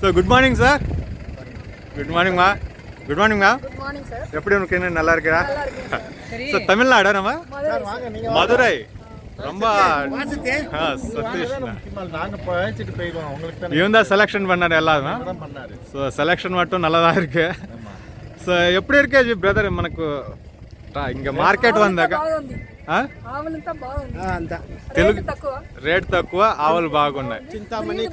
Sir good morning sir good மார்னிங்மா good மார்னிங்மா எப்படி உனக்கு என்ன நல்லா இருக்கிறா சார். தமிழ்நாடு நம்ம? மதுரை ரொம்ப சதீஷ் இவன் தான் செலெக்ஷன் பண்ணார் எல்லாருமே. ஸோ செலெக்ஷன் மட்டும் நல்லா தான் இருக்கு ஸோ எப்படி இருக்கே பிரதர் మనకు இங்கே மார்க்கெட் వందాక తెలుగు రేట్ తక్కువ ఆవులు బాగున్నాయి చింతామణి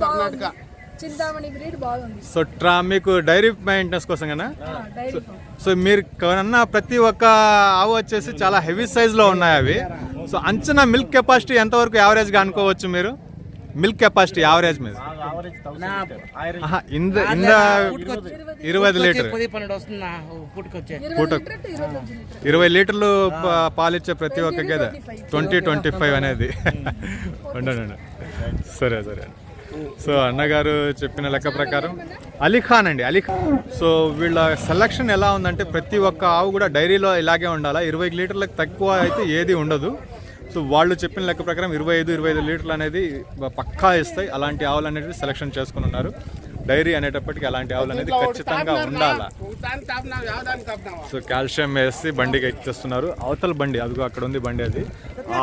చింతామణి బ్రీడ్ బాగుంది. సో ట్రా మీకు డైరీ మెయింటెనెన్స్ కోసం కదా? డైరీ. సో మీరు కొన్న ప్రతి ఒక్క ఆవు వచ్చేసి చాలా హెవీ సైజులో ఉన్నాయి అవి. సో అంచనా మిల్క్ కెపాసిటీ ఎంతవరకు యావరేజ్గా అనుకోవచ్చు మీరు? మిల్క్ కెపాసిటీ యావరేజ్ మీద. ఇంద ఇంద ఇరవై ఐదు లీటర్. ఇరవై లీటర్లు ప- పాలిచ్చే ప్రతి ఒక్క గేదె ట్వంటీ ట్వంటీ ఫైవ్ అనేది. ఉండండి. సరే సరే. సో అన్నగారు చెప్పిన లెక్క ప్రకారం అలీఖాన్ అండి అలీఖాన్ సో వీళ్ళ సెలక్షన్ ఎలా ఉందంటే ప్రతి ఒక్క ఆవు కూడా డైరీలో ఇలాగే ఉండాలా? ఇరవై లీటర్లకు తక్కువ అయితే ఏది ఉండదు. సో వాళ్ళు చెప్పిన లెక్క ప్రకారం ఇరవై ఐదు ఇరవై ఐదు లీటర్లు అనేది పక్కా ఇస్తాయి. అలాంటి ఆవులు అనేది సెలక్షన్ చేసుకుని ఉన్నారు. డైరీ అనేటప్పటికి అలాంటి ఆవులు అనేది ఖచ్చితంగా ఉండాలా? సో కాల్షియం వేసి బండికి ఎక్కిస్తున్నారు అవతల బండి అదిగో అక్కడ ఉంది బండి అది.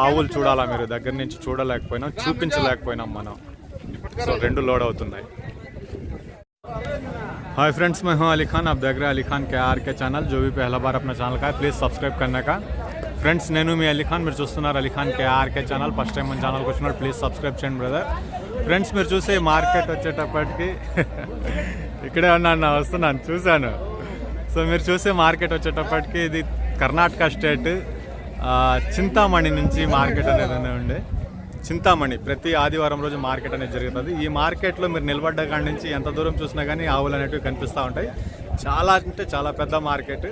ఆవులు చూడాలా మీరు? దగ్గర నుంచి చూడలేకపోయినాం చూపించలేకపోయినాం మనం. సో రెండు లోడ్ అవుతున్నాయి हाय फ्रेंड्स मैं हूं अली खान आप देख रहे हैं अली खान के आर के ఛానల్ जो भी पहला बार अपना ఛానల్ का ప్లీజ్ సబ్స్క్రైబ్ करने का ఫ్రెండ్స్ నేను మీ అలీ ఖాన్ మీరు చూస్తున్నారు Ali Khan K R K channel first time మన ఛానల్కి వచ్చినప్పుడు ప్లీజ్ సబ్స్క్రైబ్ చేయండి బ్రదర్ ఫ్రెండ్స్ మీరు చూసే మార్కెట్ వచ్చేటప్పటికి ఇక్కడే ఉన్నాను వస్తున్నాను చూశాను సో మీరు చూసే మార్కెట్ వచ్చేటప్పటికి ఇది కర్ణాటక స్టేట్ ఆ, చింతామణి నుంచి మార్కెట్ అనేది ఉండే చింతామణి ప్రతి ఆదివారం రోజు మార్కెట్ అనేది జరుగుతుంది. ఈ మార్కెట్లో మీరు నిలబడ్డ కాడి నుంచి ఎంత దూరం చూసినా కానీ ఆవులు అనేటివి కనిపిస్తూ ఉంటాయి. చాలా అంటే చాలా పెద్ద మార్కెట్.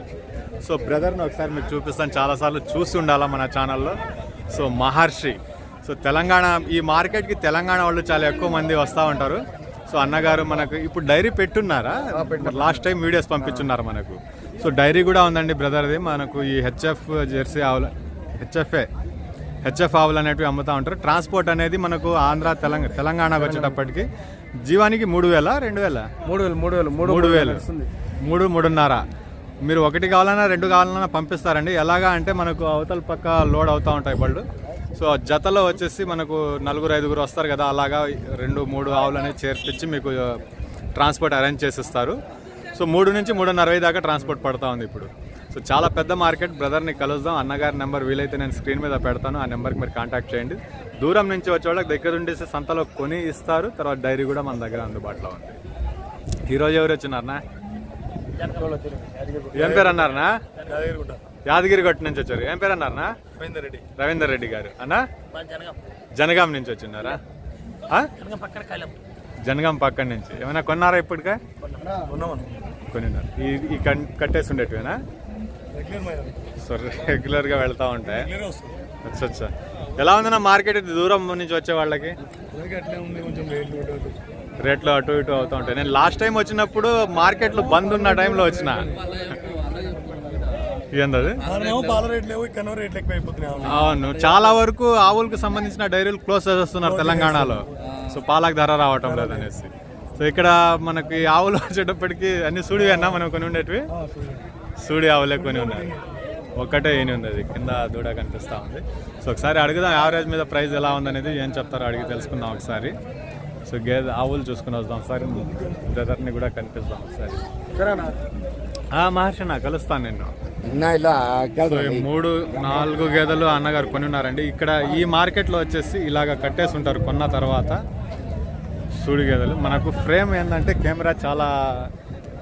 సో బ్రదర్ని ఒకసారి మీకు చూపిస్తాను. చాలాసార్లు చూసి ఉండాలా మన ఛానల్లో. సో మహర్షి. సో తెలంగాణ ఈ మార్కెట్కి తెలంగాణ వాళ్ళు చాలా ఎక్కువ మంది వస్తూ ఉంటారు. సో అన్నగారు మనకు ఇప్పుడు డైరీ పెట్టున్నారా? లాస్ట్ టైం వీడియోస్ పంపించున్నారు మనకు. సో డైరీ కూడా ఉందండి బ్రదర్ది. మనకు ఈ హెచ్ఎఫ్ జెర్సీ ఆవులు హెచ్ఎఫ్ఏ హెచ్ఎఫ్ ఆవులు అనేటివి అమ్ముతూ ఉంటారు. ట్రాన్స్పోర్ట్ అనేది మనకు ఆంధ్ర తెలంగాణ తెలంగాణకు వచ్చేటప్పటికి జీవానికి మూడు వేల రెండు వేల? మూడు వేలు మూడు వేలు మూడు వేలు. మూడు మూడున్నర. మీరు ఒకటి కావాలన్నా రెండు కావాలన్నా పంపిస్తారండి. ఎలాగా అంటే మనకు అవతల పక్క లోడ్ అవుతూ ఉంటాయి బళ్ళు. సో జతలో వచ్చేసి మనకు నలుగురు ఐదుగురు వస్తారు కదా అలాగా రెండు మూడు ఆవులు అనేది చేర్పించి మీకు ట్రాన్స్పోర్ట్ అరేంజ్ చేసిస్తారు. సో మూడు నుంచి మూడున్నర దాకా ట్రాన్స్పోర్ట్ పడతా ఉంది ఇప్పుడు. సో చాలా పెద్ద మార్కెట్. బ్రదర్ని కలుద్దాం. అన్నగారి నెంబర్ వీలైతే నేను స్క్రీన్ మీద పెడతాను. ఆ నెంబర్కి మీరు కాంటాక్ట్ చేయండి. దూరం నుంచి వచ్చే వాళ్ళకి దగ్గర ఉండేసి సంతలో కొని ఇస్తారు. తర్వాత డైరీ కూడా మన దగ్గర అందుబాటులో ఉంది. ఈరోజు ఎవరు వచ్చినారనా? ఏం పేరు అన్నారనా? యాదగిరి గట్టు నుంచి వచ్చారు. ఏం పేరు అన్నారనా? రవీందర్ రెడ్డి రవీందర్ రెడ్డి గారు. అన్నా? జనగాం నుంచి వచ్చిన్నారా? జనగాం పక్కన నుంచి. ఏమైనా కొన్నారా ఇప్పటికే? కొనిన్నారు ఈ కట్టేసి ఉండేటివేనా? సో రెగ్యులర్గా వెళ్తా ఉంటాయి అచ్చా అచ్చా. ఎలా ఉందన్న మార్కెట్ ఇది దూరం నుంచి వచ్చే వాళ్ళకి? రేట్లు అటు ఇటు. అవుతూ ఉంటాయి. నేను లాస్ట్ టైం వచ్చినప్పుడు మార్కెట్లు బంద్ ఉన్న టైంలో వచ్చిన. అవును. చాలా వరకు ఆవులకు సంబంధించిన డైరీలు క్లోజ్ చేసేస్తున్నారు తెలంగాణలో. సో పాలకు ధర రావటం లేదనేసి. సో ఇక్కడ మనకి ఆవులు వచ్చేటప్పటికి అన్ని సూడి అన్నా మనం కొని ఉండేటివి? సూడి ఆవులే కొని ఉన్నాయి ఒక్కటే ఏని ఉంది అది కింద దూడ కనిపిస్తూ ఉంది. సో ఒకసారి అడుగుదాం యావరేజ్ మీద ప్రైస్ ఎలా ఉందనేది? ఏం చెప్తారో అడిగి తెలుసుకుందాం ఒకసారి. సో గేదె ఆవులు చూసుకుని వద్దాం ఒకసారి బ్రదర్ని కూడా కనిపిస్తాం ఒకసారి మహర్షి నా కలుస్తాను నిన్ను. మూడు నాలుగు గేదెలు అన్నగారు కొని ఉన్నారండి. ఇక్కడ ఈ మార్కెట్లో వచ్చేసి ఇలాగ కట్టేసి ఉంటారు కొన్న తర్వాత సూడి గేదెలు. మనకు ఫ్రేమ్ ఏంటంటే కెమెరా చాలా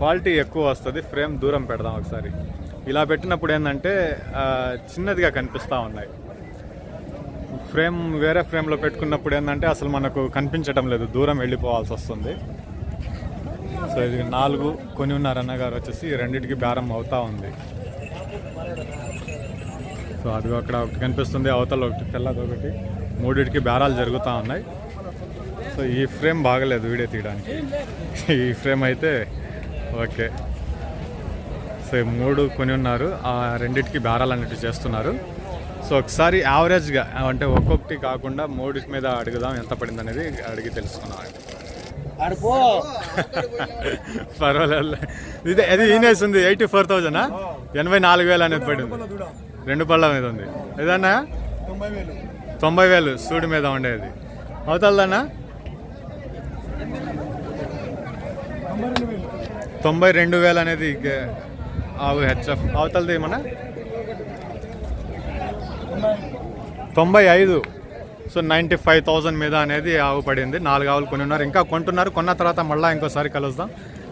క్వాలిటీ ఎక్కువ వస్తుంది ఫ్రేమ్ దూరం పెడదాం ఒకసారి. ఇలా పెట్టినప్పుడు ఏంటంటే చిన్నదిగా కనిపిస్తూ ఉన్నాయి. ఫ్రేమ్ వేరే ఫ్రేమ్లో పెట్టుకున్నప్పుడు ఏంటంటే అసలు మనకు కనిపించడం లేదు దూరం వెళ్ళిపోవాల్సి వస్తుంది. సో ఇది నాలుగు కొని ఉన్నారు అన్నగారు వచ్చేసి రెండింటికి బేరం అవుతూ ఉంది. సో అది అక్కడ ఒకటి కనిపిస్తుంది అవతల ఒకటి తెల్లది ఒకటి. మూడింటికి బేరాలు జరుగుతూ ఉన్నాయి. సో ఈ ఫ్రేమ్ బాగలేదు వీడియో తీయడానికి. ఈ ఫ్రేమ్ అయితే ఓకే. సో మూడు కొని ఉన్నారు ఆ రెండింటికి బేరాలు అన్నట్టు చేస్తున్నారు. సో ఒకసారి యావరేజ్గా అంటే ఒక్కొక్కటి కాకుండా మూడింటి మీద అడుగుదాం ఎంత పడింది అనేది అడిగి తెలుసుకున్నాం పర్వాలేదు. ఇది అది ఈనేస్ ఉంది. ఎయిటీ ఫోర్ థౌజండ్ ఎనభై నాలుగు వేలు అనేది పడింది. రెండు పళ్ళ మీద ఉంది. ఏదన్నా? తొంభై వేలు. సూడి మీద ఉండేది. అవుతుందన్నా తొంభై రెండు వేలు అనేది ఆవు హెచ్ఎఫ్. అవతలది ఏమన్నా? తొంభై ఐదు. సో నైంటీ ఫైవ్ థౌజండ్ మీద అనేది ఆవు పడింది. నాలుగు ఆవులు కొని ఉన్నారు ఇంకా కొంటున్నారు. కొన్న తర్వాత మళ్ళీ ఇంకోసారి కలుద్దాం.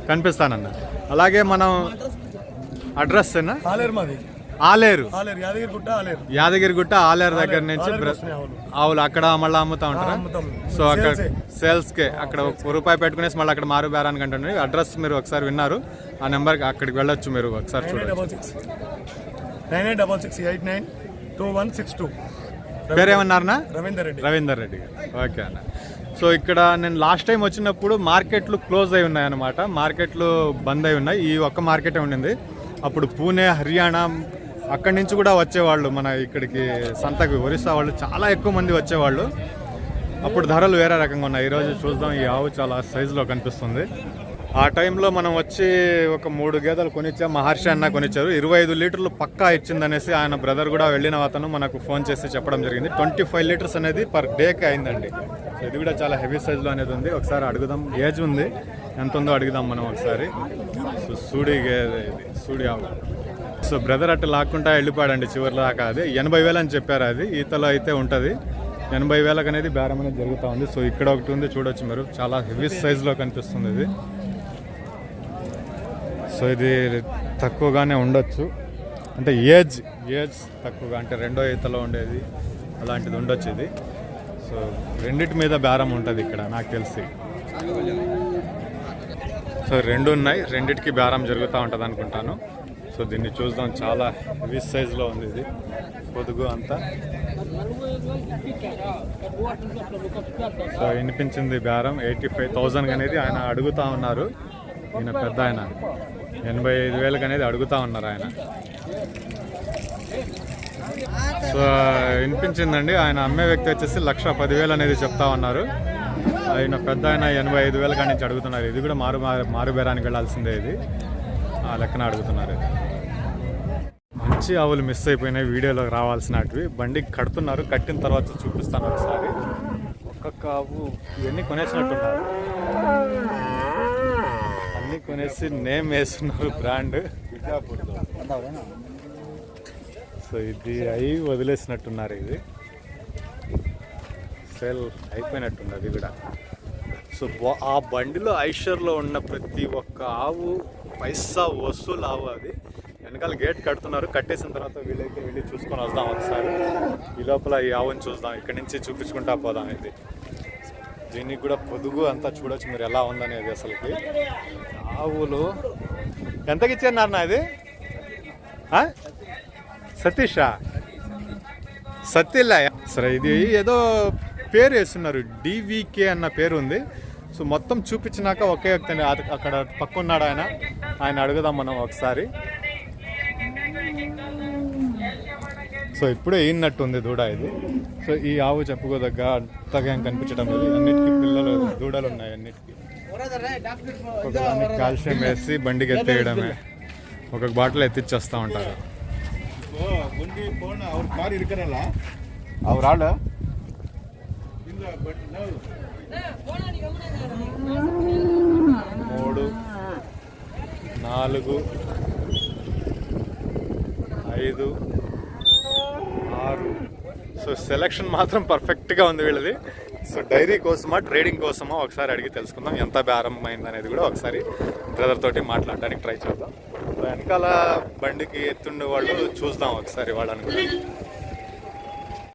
కనిపిస్తానన్న. అలాగే మనం అడ్రస్ ఏనా? ఆలేరు. యాదగిరిగుట్ట ఆలేరు. దగ్గర నుంచి ఆవులు. అక్కడ మళ్ళీ అమ్ముతా ఉంటారా. సో అక్కడ సేల్సే. కి అక్కడ ఒక రూపాయి పెట్టుకునేసి మళ్ళీ అక్కడ మారు బేరానికి అంటున్నారు. అడ్రస్ మీరు ఒకసారి విన్నారు. ఆ నెంబర్కి అక్కడికి వెళ్ళొచ్చు మీరు ఒకసారి చూడండి పేరేమన్నారనా రవీందర్ రెడ్డి. రవీందర్ రెడ్డి గారు. ఓకే అన్న. సో ఇక్కడ నేను లాస్ట్ టైం వచ్చినప్పుడు మార్కెట్లు క్లోజ్ అయి ఉన్నాయి అన్నమాట మార్కెట్లు బంద్ అయి ఉన్నాయి. ఈ ఒక్క మార్కెటే ఉండింది. అప్పుడు పూణే హర్యానా అక్కడి నుంచి కూడా వచ్చేవాళ్ళు మన ఇక్కడికి సంతకి ఒరిస్సా వాళ్ళు చాలా ఎక్కువ మంది వచ్చేవాళ్ళు. అప్పుడు ధరలు వేరే రకంగా ఉన్నాయి. ఈరోజు చూద్దాం ఈ ఆవు చాలా సైజులో కనిపిస్తుంది. ఆ టైంలో మనం వచ్చి ఒక మూడు గేదెలు కొనిచ్చాం మహర్షి అన్న కొనిచ్చారు. ఇరవై ఐదు లీటర్లు పక్కా ఇచ్చిందనేసి ఆయన బ్రదర్ కూడా వెళ్ళిన అతను మనకు ఫోన్ చేసి చెప్పడం జరిగింది. ట్వంటీ ఫైవ్ లీటర్స్ అనేది పర్ డేకి అయిందండి. ఇది కూడా చాలా హెవీ సైజులో అనేది ఉంది. ఒకసారి అడుగుదాం ఏజ్ ఉంది? ఎంత ఉందో అడుగుదాం మనం ఒకసారి. సూడి గేదె ఇది సూడి ఆవు. సో బ్రదర్ అట్లా లాక్కుంటా వెళ్ళిపోయాడండి చివరి దాకా అది. ఎనభై వేలు అని చెప్పారు అది. ఈతలో అయితే ఉంటుంది. ఎనభై వేలకు అనేది బేరం అనేది జరుగుతూ ఉంది. సో ఇక్కడ ఒకటి ఉంది చూడొచ్చు మీరు. చాలా హెవీ సైజులో కనిపిస్తుంది ఇది. సో ఇది తక్కువగానే ఉండొచ్చు. అంటే ఏజ్ ఏజ్ తక్కువగా అంటే రెండో ఈతలో ఉండేది అలాంటిది ఉండొచ్చు ఇది. సో రెండిటి మీద బేరం ఉంటుంది ఇక్కడ నాకు తెలిసి. సో రెండు ఉన్నాయి రెండిటికి బేరం జరుగుతూ ఉంటుంది అనుకుంటాను సో దీన్ని చూద్దాం. చాలా హెవీ సైజులో ఉంది ఇది. పొదుగు అంతా. సో వినిపించింది బేరం. ఎయిటీ ఫైవ్ థౌజండ్ అనేది ఆయన అడుగుతా ఉన్నారు. ఈయన పెద్ద ఆయన. ఎనభై ఐదు వేలకు అనేది అడుగుతా ఉన్నారు ఆయన. సో వినిపించిందండి. ఆయన అమ్మే వ్యక్తి వచ్చేసి లక్ష పదివేలు అనేది చెప్తా ఉన్నారు. ఆయన పెద్ద ఆయన ఎనభై ఐదు వేల కాడి నుంచి అడుగుతున్నారు. ఇది కూడా మారు మారు- మారు బేరానికి వెళ్ళాల్సిందే ఇది. ఆ లెక్కన అడుగుతున్నారు. ఇది మంచి ఆవులు మిస్ అయిపోయినాయి. వీడియోలో రావాల్సినవి బండి కడుతున్నారు. కట్టిన తర్వాత చూపిస్తాను ఒకసారి. ఒక్కొక్క ఆవు ఇవన్నీ కొనేసినట్టున్నారు. అన్నీ కొనేసి నేమ్ వేస్తున్నారు బ్రాండ్. సో ఇది అయి వదిలేసినట్టున్నారు ఇది. సేల్ అయిపోయినట్టుంది అది కూడా. సో ఆ బండిలో ఐషర్లో ఉన్న ప్రతి ఒక్క ఆవు పైసా వసూలు ఆవు అది వెనకాల గేట్ కడుతున్నారు. కట్టేసిన తర్వాత వీళ్ళైతే వెళ్ళి చూసుకొని వద్దాం ఒకసారి. ఈ లోపల ఈ ఆవుని చూద్దాం. ఇక్కడి నుంచి చూపించుకుంటా పోదాం ఇది. దీనికి కూడా పొదుగు అంతా చూడొచ్చు మీరు ఎలా ఉందనేది అసలుకి. ఆవులు. ఎంతకి ఇచ్చారు నాన్న ఇది సతీషా? సత్యల్ల సరే ఇది ఏదో పేరు వేస్తున్నారు. డివికే అన్న పేరు ఉంది. సో మొత్తం చూపించినాక ఒకే వ్యక్తి అక్కడ పక్కన్నాడు ఆయన. ఆయన అడుగుదాం మనం ఒకసారి. సో ఇప్పుడే ఈనట్టుంది దూడ ఇది. సో ఈ ఆవు చెప్పుకోదగ్గ అంతగా కనిపించడం లేదు. అన్నిటికీ పిల్లలు దూడలు ఉన్నాయి అన్నిటికీ కాల్షియం వేసి బండికి ఎత్తేయడమే. ఒక బాటిల్ ఎత్తిచ్చేస్తూ ఉంటారు. మూడు నాలుగు ఐదు ఆరు. సో సెలక్షన్ మాత్రం పర్ఫెక్ట్గా ఉంది వీళ్ళది. సో డైరీ కోసమా ట్రేడింగ్ కోసమా ఒకసారి అడిగి తెలుసుకుందాం. ఎంత బేరం అనేది కూడా ఒకసారి బ్రదర్ తోటి మాట్లాడడానికి ట్రై చేద్దాం. సో వెనకాల బండికి ఎత్తుండే వాళ్ళు చూద్దాం ఒకసారి వాళ్ళని కూడా.